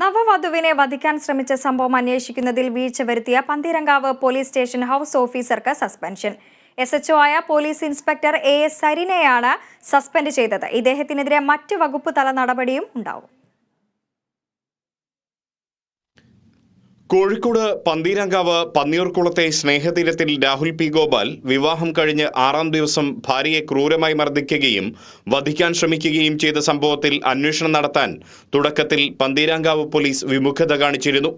നവവധുവിനെ വധിക്കാൻ ശ്രമിച്ച സംഭവം അന്വേഷിക്കുന്നതിൽ വീഴ്ച വരുത്തിയ പന്തീരങ്കാവ് പോലീസ് സ്റ്റേഷൻ ഹൗസ് ഓഫീസർക്ക് സസ്പെൻഷൻ. എസ് എച്ച്ഒ ആയ പോലീസ് ഇൻസ്പെക്ടർ എ എസ് സരിനെയാണ് സസ്പെൻഡ് ചെയ്തത്. ഇദ്ദേഹത്തിനെതിരെ മറ്റ് വകുപ്പ് തല നടപടിയും ഉണ്ടാവും. കോഴിക്കോട് പന്തീരങ്കാവ് പന്നിയൂർക്കുളത്തെ സ്നേഹതീരത്തിൽ രാഹുൽ പി. ഗോപാൽ വിവാഹം കഴിഞ്ഞ് ആറാം ദിവസം ഭാര്യയെ ക്രൂരമായി മർദ്ദിക്കുകയും വധിക്കാൻ ശ്രമിക്കുകയും ചെയ്ത സംഭവത്തിൽ അന്വേഷണം നടത്താൻ തുടക്കത്തിൽ പന്തീരാങ്കാവ് പോലീസ് വിമുഖത കാണിച്ചിരുന്നു.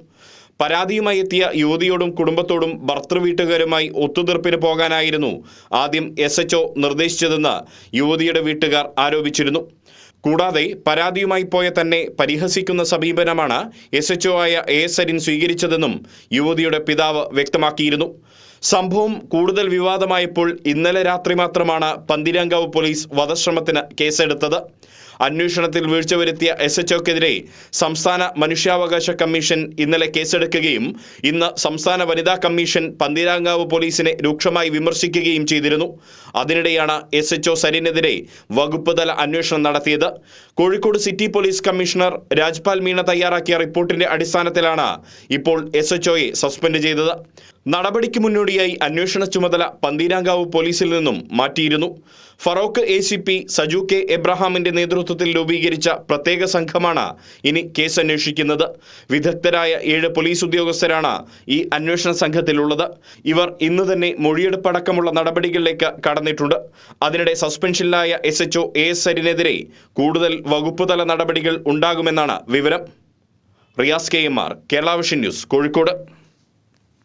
പരാതിയുമായി എത്തിയ യുവതിയോടും കുടുംബത്തോടും ഭർത്തൃവീട്ടുകാരുമായി ഒത്തുതീർപ്പിന് പോകാനായിരുന്നു ആദ്യം എസ്. നിർദ്ദേശിച്ചതെന്ന് യുവതിയുടെ വീട്ടുകാർ ആരോപിച്ചിരുന്നു. കൂടാതെ പരാതിയുമായി പോയ തന്നെ പരിഹസിക്കുന്ന സമീപനമാണ് എസ് എച്ച്ഒ ആയ എ സരിൻ സ്വീകരിച്ചതെന്നും യുവതിയുടെ പിതാവ് വ്യക്തമാക്കിയിരുന്നു. സംഭവം കൂടുതൽ വിവാദമായപ്പോൾ ഇന്നലെ രാത്രി മാത്രമാണ് പന്തിരാങ്കാവ് പോലീസ് വധശ്രമത്തിന് കേസെടുത്തത്. അന്വേഷണത്തിൽ വീഴ്ച വരുത്തിയ എസ് എച്ച് ഒക്കെതിരെ സംസ്ഥാന മനുഷ്യാവകാശ കമ്മീഷൻ ഇന്നലെ കേസെടുക്കുകയും ഇന്ന് സംസ്ഥാന വനിതാ കമ്മീഷൻ പന്തീരാങ്കാവ് പോലീസിനെ രൂക്ഷമായി വിമർശിക്കുകയും ചെയ്തിരുന്നു. അതിനിടെയാണ് എസ് എച്ച് ഒ സരിനെതിരെ വകുപ്പ് തല അന്വേഷണം നടത്തിയത്. Kozhikode city police commissioner Rajpal Meena തയ്യാറാക്കിയ റിപ്പോർട്ടിന്റെ അടിസ്ഥാനത്തിലാണ് ഇപ്പോൾ എസ് എച്ച് ഒയെ സസ്പെൻഡ് ചെയ്തത്. നടപടിക്ക് മുന്നോടിയായി അന്വേഷണ ചുമതല പന്തീരാങ്കാവ് പോലീസിൽ നിന്നും മാറ്റിയിരുന്നു. Feroke A C P Saju K എബ്രഹാമിന്റെ നേതൃത്വത്തിൽ രൂപീകരിച്ച പ്രത്യേക സംഘമാണ് ഇനി കേസ് അന്വേഷിക്കുന്നത് വിദഗ്ധരായ ഏഴ് പോലീസ് ഉദ്യോഗസ്ഥരാണ് ഈ അന്വേഷണ സംഘത്തിലുള്ളത്. ഇവർ ഇന്ന് തന്നെ മൊഴിയെടുപ്പടക്കമുള്ള നടപടികളിലേക്ക് കടന്നിട്ടുണ്ട്. അതിനിടെ സസ്പെൻഷനിലായ എസ് എച്ച്ഒ എ എസ് അരിനെതിരെ കൂടുതൽ വകുപ്പുതല നടപടികൾ ഉണ്ടാകുമെന്നാണ് വിവരം. Riyas K M R Kerala vision news Kozhikode.